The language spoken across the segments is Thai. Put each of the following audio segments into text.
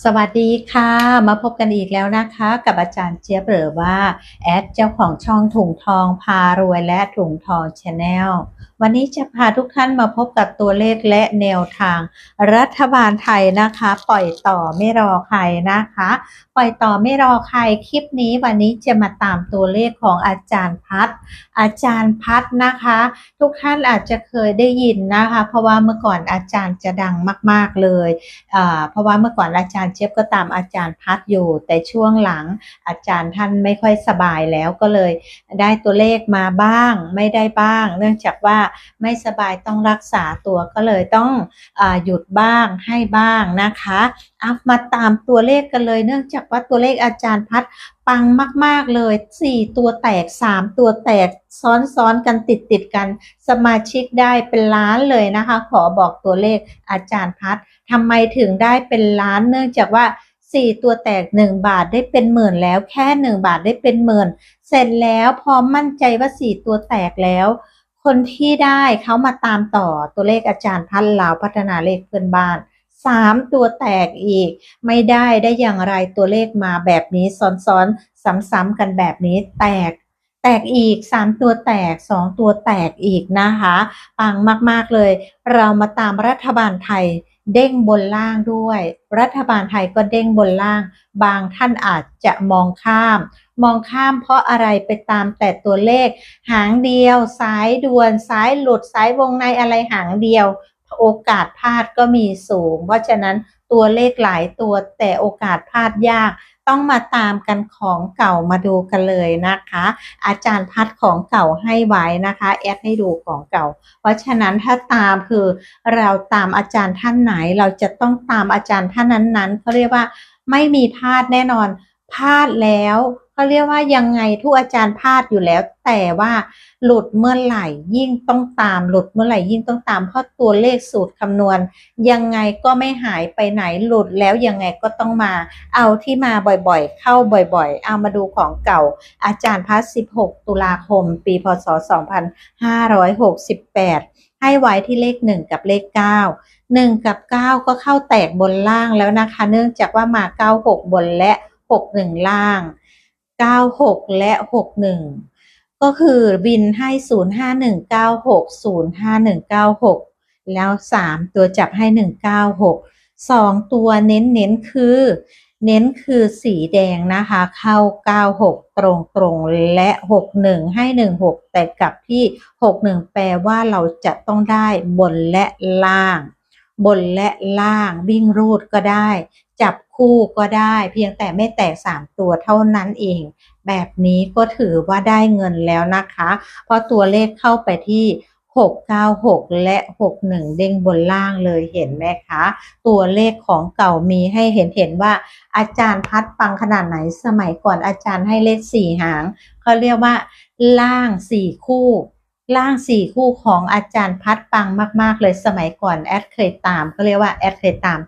สวัสดีค่ะ มาพบกันอีกแล้วนะคะ กับอาจารย์เจี๊ยบหรือว่า แอดเจ้าของช่องถุงทองพารวยและถุงทองชาแนล วันนี้จะพาทุกท่านมาพบกับตัวเลขและแนวทาง รัฐบาลไทยนะคะ ปล่อยต่อไม่รอใครนะคะ ปล่อยต่อไม่รอใครคลิปนี้วันนี้จะมาตามตัวเลขของอาจารย์พัดอาจารย์พัดนะคะ ทุกท่านอาจจะเคยได้ยินนะคะ เพราะว่าเมื่อก่อนอาจารย์จะดังมาก ๆเลยเพราะว่าเมื่อก่อนอาจารย์เจี๊ยบก็ตามอาจารย์พัดอยู่ แต่ช่วงหลังอาจารย์ท่านไม่ค่อยสบายแล้วก็เลย ได้ตัวเลขมาบ้างไม่ได้บ้าง เนื่องจากว่าไม่สบายต้องรักษาตัวก็เลยต้องอหยุดบ้างให้บ้างนะคะเอามาตามตัวเลขกันเลย เนื่องจากว่าตัวเลขอาจารย์พัดปังมาก ๆ เลย 4 ตัวแตก 3 ตัวแตกซ้อนๆกันติดติดๆกัน สมาชิกได้เป็นล้านเลยนะคะ ขอบอกตัวเลขอาจารย์พัดทำไมถึงได้เป็นล้านเนื่องจากว่า4ตัวแตก1บาทได้เป็นหมื่นแล้วแค่1บาทได้เป็นหมื่น เสร็จแล้วพอมั่นใจว่า4ตัวแตกแล้ว คนที่ได้เขามาตามต่อตัวเลขอาจารย์พันลาวพัฒนาเลขเพื่อนบ้าน3ตัวแตกอีก ไม่ได้ได้อย่างไรตัวเลขมาแบบนี้ซ้อนๆซ้ำๆกันแบบนี้แตก แตกอีก3ตัวแตก2ตัวแตกอีกนะคะปังมากๆเลย เรามาตามรัฐบาลไทยเด้งบนล่างด้วย รัฐบาลไทยก็เด้งบนล่าง บางท่านอาจจะมองข้าม มองข้ามเพราะอะไรไปตามแต่ตัวเลข หางเดียว สายด่วน สายหลุด สายวงในอะไรหางเดียว โอกาสพลาดก็มีสูง เพราะฉะนั้นตัวเลขหลายตัวแต่โอกาสพลาดยากต้องมาตามกันของเก่ามาดูกันเลยนะคะ อาจารย์พัดของเก่าให้ไว้นะคะ แอดให้ดูของเก่า เพราะฉะนั้นถ้าตามคือเราตามอาจารย์ท่านไหน เราจะต้องตามอาจารย์ท่านนั้นๆเขาเรียกว่าไม่มีพลาดแน่นอนพลาดแล้ว เขาเรียกว่ายังไงทุกอาจารย์พลาดอยู่แล้ว แต่ว่าหลุดเมื่อไหร่ยิ่งต้องตาม หลุดเมื่อไหร่ยิ่งต้องตาม เพราะตัวเลขสูตรคำนวณ ยังไงก็ไม่หายไปไหนหลุดแล้วยังไงก็ต้องมา เอาที่มาบ่อยๆ เข้าบ่อยๆ เอามาดูของเก่า อาจารย์พัด16 ตุลาคม ปีพศ 2568 ให้ไว้ที่เลข 1 กับเลข 9 1 กับ 9 ก็เข้าแตกบนล่างแล้วนะคะ เนื่องจากว่ามา 96 บนและ 61 ล่าง 96 และ 61 ก็คือบินให้ 05196 05196 แล้ว 3 ตัวจับให้ 196 2 ตัวเน้นเน้นคือ เน้นคือสีแดงนะคะ เข้า 96 ตรงตรงและ 61 ให้ 16 แต่กลับที่ 61 แปลว่าเราจะต้องได้บนและล่าง บนและล่างวิ่งรูดก็ได้ จับคู่ก็ได้เพียงแต่ไม่แตก 3 ตัวเท่านั้นเอง แบบนี้ก็ถือว่าได้เงินแล้วนะคะ เพราะตัวเลขเข้าไปที่ 696 และ 61 เด้งบนล่างเลยเห็นไหมคะ ตัวเลขของเก่ามีให้เห็นเห็นว่าอาจารย์พัดปังขนาดไหนสมัยก่อนอาจารย์ให้เลขสี่หางเขาเรียกว่า ล่างสี่คู่ล่างสี่คู่ของอาจารย์พัดปังมาก ๆ เลยสมัยก่อนแอดเคยตามก็เรียกว่าแอดเคยตาม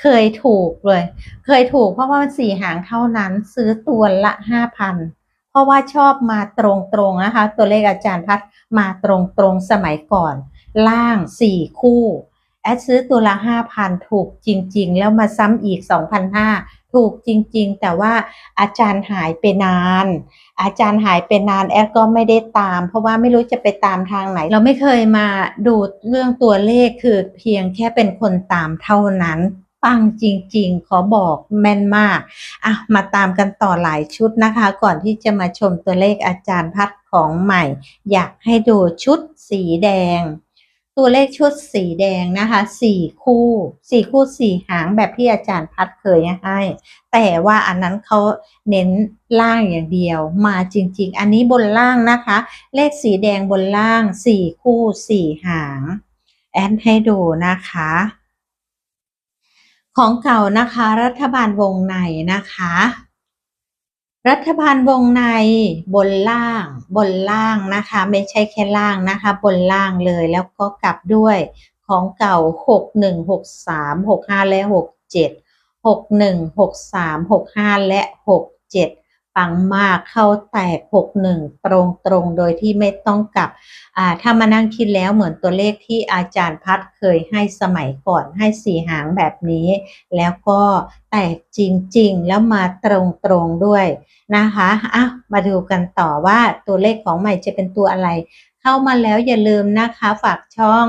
เคยถูกเลย เคยถูกเพราะว่ามันสี่หางเท่านั้น ซื้อตัวละห้าพันเพราะว่าชอบมาตรงๆนะคะ ตัวเลขอาจารย์พัดมาตรงๆสมัยก่อน ล่างสี่คู่ แอดซื้อตัวละห้าพันถูกจริง ๆ แล้วมาซ้ำอีกสองพันห้าถูกจริง ๆ แต่ว่าอาจารย์หายไปนาน อาจารย์หายไปนานแอดก็ไม่ได้ตาม เพราะว่าไม่รู้จะไปตามทางไหน เราไม่เคยมาดูเรื่องตัวเลขคือเพียงแค่เป็นคนตามเท่านั้น ปังจริง ๆ ขอบอกแม่นมากอะมาตามกันต่อหลายชุดนะคะ ก่อนที่จะมาชมตัวเลขอาจารย์พัดของใหม่ อยากให้ดูชุดสีแดง ตัวเลขชุดสีแดงนะคะสี่คู่สี่คู่สี่หางแบบที่อาจารย์พัดเคยให้ แต่ว่าอันนั้นเขาเน้นล่างอย่างเดียว มาจริง ๆ อันนี้บนล่างนะคะ เลขสีแดงบนล่างสี่คู่สี่หาง แอดให้ดูนะคะ ของเก่านะคะ รัฐบาลวงในนะคะ รัฐบาลวงในบนล่างบนล่างนะคะ ไม่ใช่แค่ล่างนะคะ บนล่างเลยแล้วก็กลับด้วยของเก่าหกหนึ่งหกสามหกห้าและหกเจ็ดหกหนึ่งหกสามหกห้าและหกเจ็ด ปังมากเข้าแตก61ตรงตรงโดยที่ไม่ต้องกลับอ่าถ้ามานั่งคิดแล้วเหมือนตัวเลขที่อาจารย์พัดเคยให้สมัยก่อนให้สีหางแบบนี้ แล้วก็แตกจริงๆ แล้วมาตรงๆด้วยนะคะอะมาดูกันต่อว่าตัวเลขของใหม่จะเป็นตัวอะไร เข้ามาแล้วอย่าลืมนะคะฝากช่อง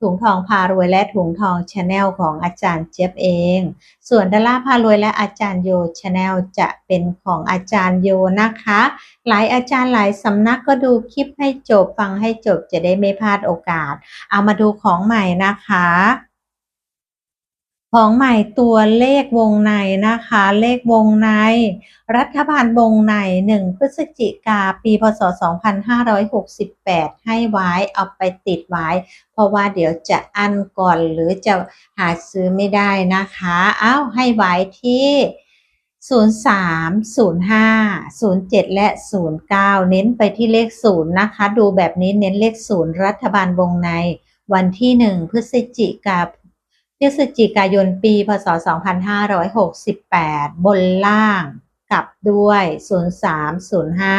ถุงทองพารวยและถุงทองชาแนลของอาจารย์เจี๊ยบเอง ส่วนดาราพารวยและอาจารย์โยชาแนลจะเป็นของอาจารย์โยนะคะ หลายอาจารย์หลายสำนักก็ดูคลิปให้จบฟังให้จบจะได้ไม่พลาดโอกาส เอามาดูของใหม่นะคะ ของใหม่ตัวเลขวงในนะคะ เลขวงใน รัฐบาลวงใน1พฤศจิกาปีพศ 2568 ให้ไว้เอาไปติดไว้ เพราะว่าเดี๋ยวจะอันก่อนหรือจะหาซื้อไม่ได้นะคะอ้าวให้ไว้ที่ 03 05 07 และ 09 เน้นไปที่เลข 0 นะคะ ดูแบบนี้เน้นเลข 0 รัฐบาลวงใน วันที่ 1 พฤศจิกา พฤศจิกายนปี พศ 2568 บนล่างกลับด้วย 03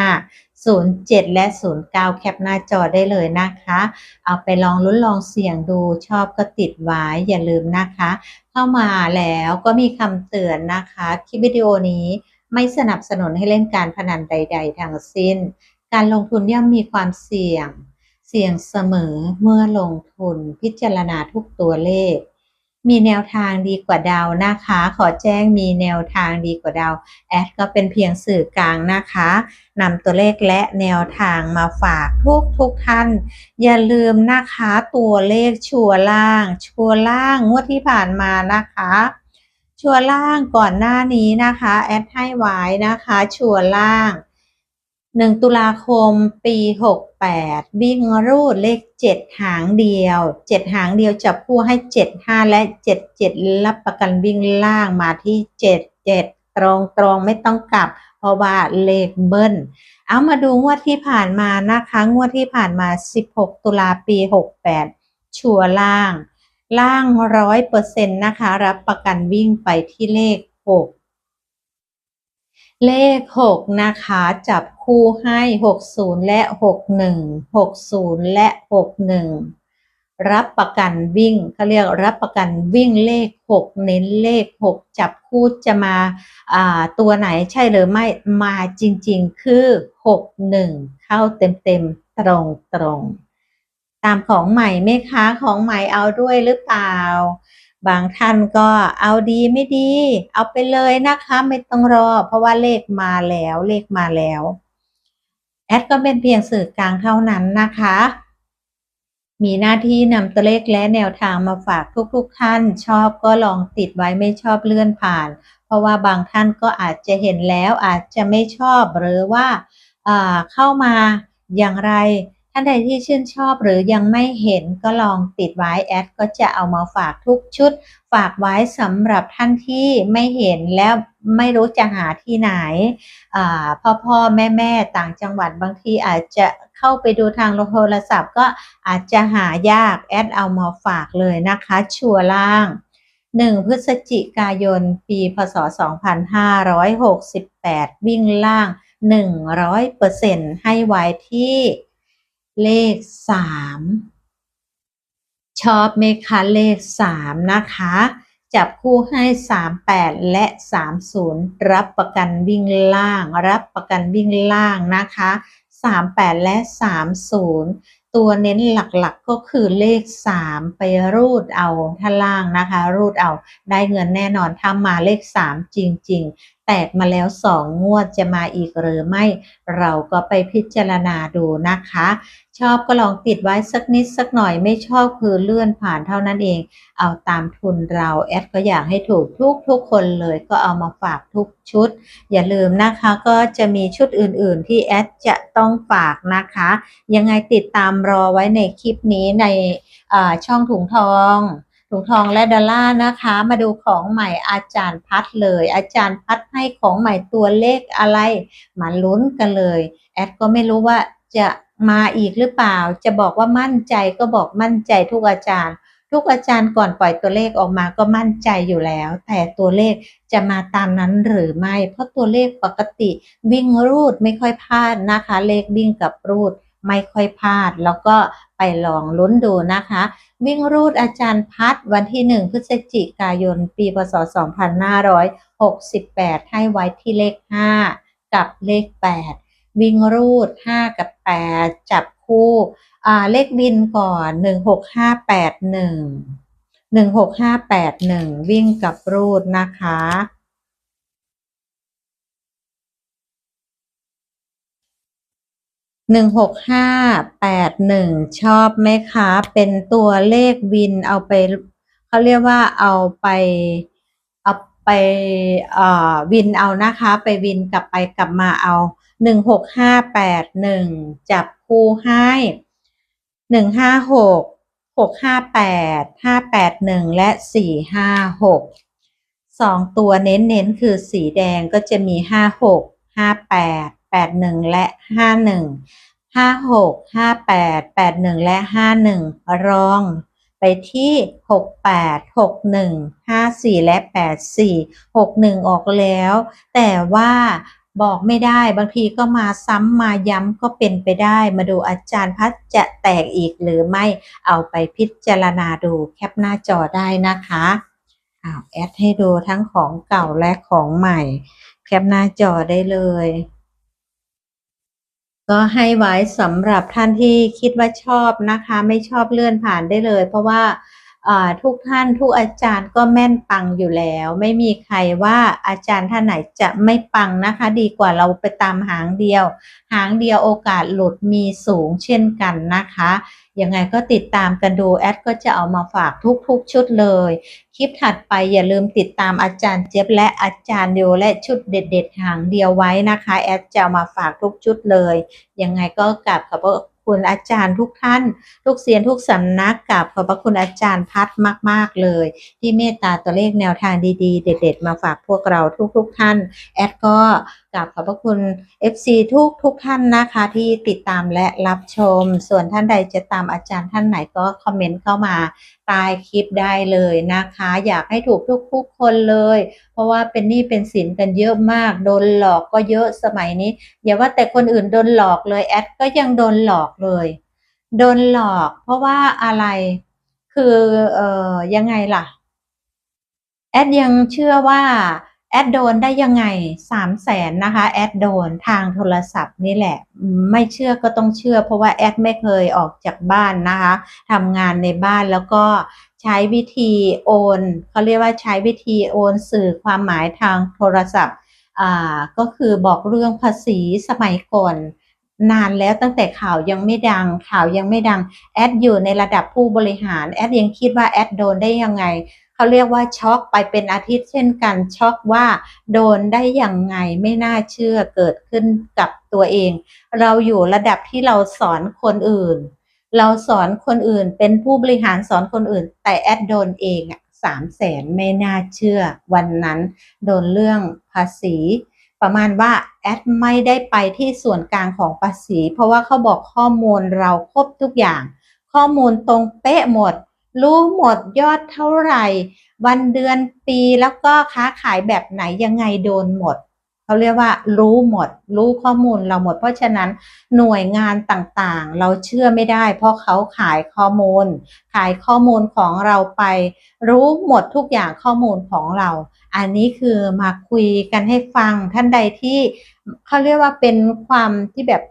05 07 และ 09 แคปหน้าจอได้เลยนะคะ เอาไปลองลุ้นลองเสี่ยงดูชอบก็ติดไว้อย่าลืมนะคะ เข้ามาแล้วก็มีคำเตือนนะคะ คลิปวิดีโอนี้ไม่สนับสนุนให้เล่นการพนันใด ๆ ทั้งสิ้น การลงทุนย่อมมีความเสี่ยง เสี่ยงเสมอเมื่อลงทุนพิจารณาทุกตัวเลข มีแนวทางดีกว่าเดานะคะ ขอแจ้งมีแนวทางดีกว่าเดาแอดก็เป็นเพียงสื่อกลางนะคะนำตัวเลขและแนวทางมาฝากทุกทุกท่าน อย่าลืมนะคะตัวเลขชัวร์ล่าง ชัวร์ล่างงวดที่ผ่านมานะคะ ชัวร์ล่างก่อนหน้านี้นะคะ แอดให้ไว้นะคะ ชัวร์ล่าง 1ตุลาคมปี68วิ่งรูดเลข7หางเดียว7หางเดียวจับคู่ให้7 5และ7 7รับประกันวิ่งล่างมาที่7 7ตรงตรงไม่ต้องกลับ เพราะว่าเลขเบิ้ล เอามาดูงวดที่ผ่านมานะคะงวดที่ผ่านมา 16 ตุลาปี 68 ชัวร์ล่าง ล่างร้อยเปอร์เซ็นต์นะคะ รับประกันวิ่งไปที่เลข 6 เลข 6 นะคะ จับคู่ให้ 60 และ 61 60 และ 61 รับประกันวิ่งเขาเรียกรับประกันวิ่งเลข 6 เน้นเลข 6 จับคู่จะมาาตัวไหนใช่หรือไม่มาจริงๆ คือ 61 เข้าเต็มๆ ตรงๆตามของใหม่ไหมคะ ของใหม่เอาด้วยหรือเปล่า บางท่านก็เอาดีไม่ดี เอาไปเลยนะคะไม่ต้องรอ เพราะว่าเลขมาแล้วเลขมาแล้ว แอดก็เป็นเพียงสื่อกลางเท่านั้นนะคะ มีหน้าที่นำตัวเลขและแนวทางมาฝากทุกๆท่าน ชอบก็ลองติดไว้ไม่ชอบเลื่อนผ่าน เพราะว่าบางท่านก็อาจจะเห็นแล้วอาจจะไม่ชอบหรือว่าเข้ามาอย่างไร ท่านใดที่ชื่นชอบหรือยังไม่เห็นก็ลองติดไว้แอดก็จะเอามาฝากทุกชุด ฝากไว้สำหรับท่านที่ไม่เห็นแล้วไม่รู้จะหาที่ไหนพ่อพ่อแม่แม่ต่างจังหวัดบางทีอาจจะเข้าไปดูทางโทรศัพท์ ก็อาจจะหายากแอดเอามาฝากเลยนะคะ ชัวร์ล่าง 1 พฤศจิกายน ปีพศ 2568 วิ่งล่าง 100%ให้ไว้ที่ เลข3ชอบไหมคะเลข3นะคะ จับคู่ให้38แปดและ30รับประกันวิ่งล่าง รับประกันวิ่งล่างนะคะ38แปดและ30ตัวเน้นหลักๆก็คือเลข 3 ไปรูดเอาท่าล่างนะคะ รูดเอาได้เงินแน่นอนถ้ามาเลข 3 จริงๆ แตกมาแล้ว2งงวดจะมาอีกหรือไม่ เราก็ไปพิจารณาดูนะคะ ชอบก็ลองติดไว้สักนิดสักหน่อยไม่ชอบคือเลื่อนผ่านเท่านั้นเอง เอาตามทุนเราแอดก็อยากให้ถูกทุกทุกคนเลยก็เอามาฝากทุกชุด อย่าลืมนะคะก็จะมีชุดอื่นๆ ที่แอดจะต้องฝากนะคะ ยังไงติดตามรอไว้ในคลิปนี้ในช่องถุงทอง ถุงทองและดอลลาร์นะคะ มาดูของใหม่อาจารย์พัดเลย อาจารย์พัดให้ของใหม่ตัวเลขอะไร มาลุ้นกันเลย แอดก็ไม่รู้ว่าจะมาอีกหรือเปล่า จะบอกว่ามั่นใจก็บอกมั่นใจทุกอาจารย์ ทุกอาจารย์ก่อนปล่อยตัวเลขออกมาก็มั่นใจอยู่แล้ว แต่ตัวเลขจะมาตามนั้นหรือไม่ เพราะตัวเลขปกติวิ่งรูดไม่ค่อยพลาดนะคะ เลขวิ่งกับรูด ไม่ค่อยพลาด แล้วก็ไปลองลุ้นดูนะคะ วิ่งรูดอาจารย์พัดวันที่ 1 พฤศจิกายน ปีพศ 2568 ให้ไว้ที่เลข 5 กับเลข 8 วิ่งรูด 5 กับ 8 จับคู่เลขบินก่อน 16581 16581 วิ่งกับรูดนะคะ หนึ่งหกห้าแปดหนึ่งชอบไหมคะ เป็นตัวเลขวินเอาไปเขาเรียกว่าเอาไปเอาไปเอ่อวินเอานะคะ ไปวินกลับไปกลับมาเอาหนึ่งหกห้าแปดหนึ่งจับคู่ให้หนึ่งห้าหกหกห้าแปดห้าแปดหนึ่งและสี่ห้าหกสองตัวเน้นๆคือสีแดงก็จะมีห้าหกห้าแปด แปดหนึ่งและห้าหนึ่งห้าหกห้าแปดแปดหนึ่งและห้าหนึ่งรองไปที่หกแปดหกหนึ่งห้าสี่และแปดสี่หกหนึ่งออกแล้ว แต่ว่าบอกไม่ได้บางทีก็มาซ้ำมาย้ำก็เป็นไปได้ มาดูอาจารย์พัดจะแตกอีกหรือไม่เอาไปพิจารณาดูแคปหน้าจอได้นะคะอ้าวแอดให้ดูทั้งของเก่าและของใหม่ แคปหน้าจอได้เลย ก็ให้ไว้สำหรับท่านที่คิดว่าชอบนะคะ ไม่ชอบเลื่อนผ่านได้เลย เพราะว่า ทุกท่านทุกอาจารย์ก็แม่นปังอยู่แล้ว ไม่มีใครว่าอาจารย์ท่านไหนจะไม่ปังนะคะ ดีกว่าเราไปตามหางเดียว หางเดียวโอกาสหลุดมีสูงเช่นกันนะคะยังไงก็ติดตามกันดูแอดก็จะเอามาฝากทุกๆชุดเลย คลิปถัดไปอย่าลืมติดตามอาจารย์เจี๊ยบและอาจารย์เดียวและชุดเด็ด ๆ หางเดียวไว้นะคะ แอดจะเอามาฝากทุกชุดเลย ยังไงก็กลับขอบ คุณอาจารย์ทุกท่าน ทุกเสียนทุกสำนักกับขอบพระคุณอาจารย์พัดมาก ๆ เลย ที่เมตตาตัวเลขแนวทางดีๆ เด็ด ๆ มาฝากพวกเราทุก ๆทท่าน แอดก็ กราบขอบพระคุณ FC ทุกทุกท่านนะคะที่ติดตามและรับชม ส่วนท่านใดจะตามอาจารย์ท่านไหนก็คอมเมนต์เข้ามาใต้คลิปได้เลยนะคะ อยากให้ถูกทุกทุกคนเลย เพราะว่าเป็นหนี้เป็นสินกันเยอะมาก โดนหลอกก็เยอะสมัยนี้ อย่าว่าแต่คนอื่นโดนหลอกเลยแอดก็ยังโดนหลอกเลย โดนหลอก เพราะว่าอะไรคือเอ่อยังไงล่ะแอดยังเชื่อว่า แอดโดนได้ยังไงสามแสนนะคะ แอดโดนทางโทรศัพท์นี่แหละ ไม่เชื่อก็ต้องเชื่อ เพราะว่าแอดไม่เคยออกจากบ้านนะคะทำงานในบ้านแล้วก็ใช้วิธีโอนเขาเรียกว่าใช้วิธีโอนสื่อความหมายทางโทรศัพท์อ่าก็คือบอกเรื่องภาษีสมัยก่อนนานแล้วตั้งแต่ข่าวยังไม่ดังข่าวยังไม่ดังแอดอยู่ในระดับผู้บริหารแอดยังคิดว่าแอดโดนได้ยังไง เขาเรียกว่าช็อกไปเป็นอาทิตย์เช่นกันช็อกว่า โดนได้อย่างไงไม่น่าเชื่อเกิดขึ้นกับตัวเอง เราอยู่ระดับที่เราสอนคนอื่น เราสอนคนอื่นเป็นผู้บริหารสอนคนอื่น แต่แอดโดนเองสามแสนไม่น่าเชื่อ วันนั้นโดนเรื่องภาษีประมาณว่าแอดไม่ได้ไปที่ส่วนกลางของภาษี เพราะว่าเขาบอกข้อมูลเราครบทุกอย่าง ข้อมูลตรงเป๊ะหมด รู้หมดยอดเท่าไหร่ วันเดือนปีแล้วก็ค้าขายแบบไหนยังไงโดนหมดเขาเรียกว่า รู้หมด รู้ข้อมูลเราหมด เพราะฉะนั้นหน่วยงานต่างๆ เราเชื่อไม่ได้ เพราะเขาขายข้อมูล ขายข้อมูลของเราไป รู้หมดทุกอย่างข้อมูลของเรา อันนี้คือมาคุยกันให้ฟังท่านใดที่เขาเรียกว่าเป็นความที่แบบ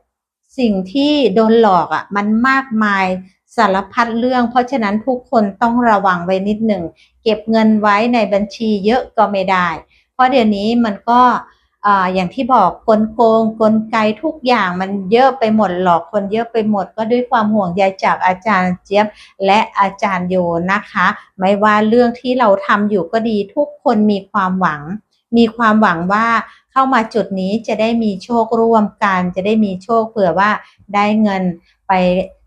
สิ่งที่โดนหลอกอะ่ะมันมากมาย สารพัดเรื่อง เพราะฉะนั้นทุกคนต้องระวังไว้นิดหนึ่ง เก็บเงินไว้ในบัญชีเยอะก็ไม่ได้ เพราะเดี๋ยวนี้มันก็อย่างที่บอกกลโกงกลไกทุกอย่างมันเยอะไปหมดหลอกคนเยอะไปหมดก็ด้วยความห่วงใยจากอาจารย์เจี๊ยบและอาจารย์โยนะคะ ไม่ว่าเรื่องที่เราทำอยู่ก็ดีทุกคนมีความหวัง มีความหวังว่าเข้ามาจุดนี้จะได้มีโชคร่วมกัน จะได้มีโชคเผื่อว่าได้เงินไป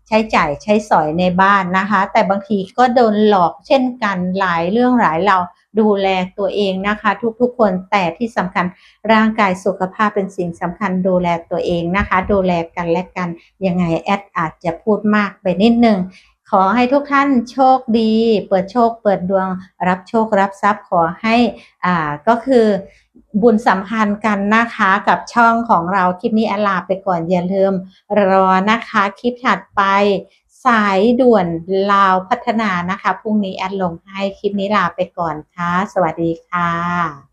ใช้จ่ายใช้สอยในบ้านนะคะ แต่บางทีก็โดนหลอกเช่นกันหลายเรื่องหลายเราดูแลตัวเองนะคะ ทุกๆคนแต่ที่สำคัญร่างกายสุขภาพเป็นสิ่งสำคัญดูแลตัวเองนะคะ ดูแลกันและกันยังไงแอดอาจจะพูดมากไปนิดนึง ขอให้ทุกท่านโชคดี เปิดโชค เปิดดวง รับโชครับทรัพย์ขอให้อ่าก็คือบุญสัมพันธ์กันนะคะกับช่องของเราคลิปนี้อลาไปก่อนอย่าลืมรอนะคะคลิปถัดไปสายด่วนลาวพัฒนานะคะพรุ่งนี้แอดลงให้คลิปนี้ลาไปก่อนค่ะ สวัสดีค่ะ